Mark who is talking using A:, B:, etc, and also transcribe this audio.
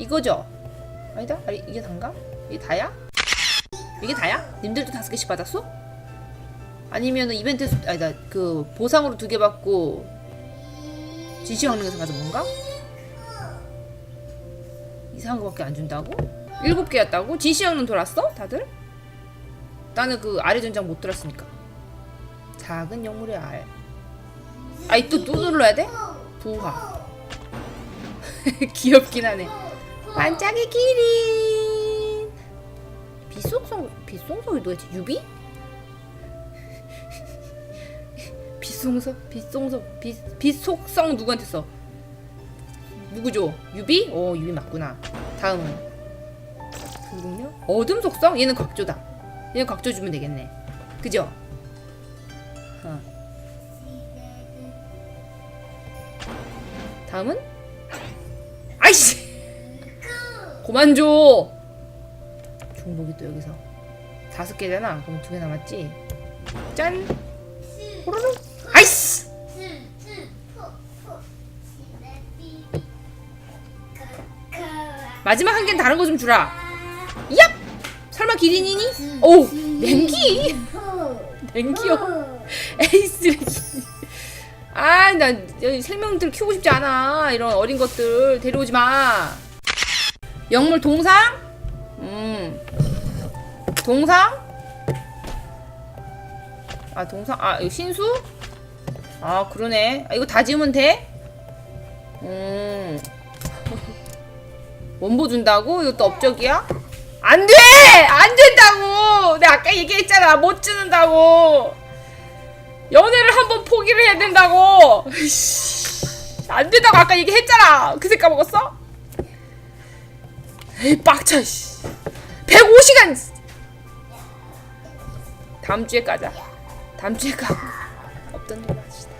A: 이거죠? 아니다? 아니, 이게 단가? 이게 다야? 이게 다야? 님들도 다섯 개씩 받았어? 아니면은 이벤트 수, 아니다 그 보상으로 두 개 받고 진시 왕릉에서 가서 뭔가? 이상한 거밖에 안 준다고? 일곱 개였다고? 진시 왕릉 돌았어? 다들? 나는 그 아래 전장 못 들었으니까 작은 영물의 알 아이 또, 또 눌러야 돼? 부화 귀엽긴 하네 반짝이 기린 빛속성 빛속성이 도대체 유비? 빛속성 빛 빛속성 누구한테 써? 누구죠? 유비? 오 유비 맞구나. 다음은 불국력? 어둠 속성? 얘는 각조다. 얘는 각조 주면 되겠네. 그죠? 어. 다음은 아이씨 그만 줘. 중복이 또 여기서 다섯 개잖아. 그럼 두 개 남았지. 짠. 호로록. 아이씨. 마지막 한 개는 다른 거 좀 주라. 얍. 설마 기린이니? 오, 냉기. 냉기요. 에이 쓰레기. 아, 나 여기 생명들 키우고 싶지 않아. 이런 어린 것들 데려오지 마. 영물 동상? 음. 동상? 아, 동상. 아, 이거 신수? 아, 그러네. 아, 이거 다 지으면 돼? 음. 원보 준다고? 이것도 업적이야? 안 돼! 안 된다고! 내가 아까 얘기했잖아. 못 주는다고! 연애를 한번 포기를 해야 된다고! 안 된다고 아까 얘기했잖아! 그새 까먹었어? 에이, 빡쳐, 씨. 105시간! 다음 주에 가자. 다음 주에 가고. 없던 일로 합시다.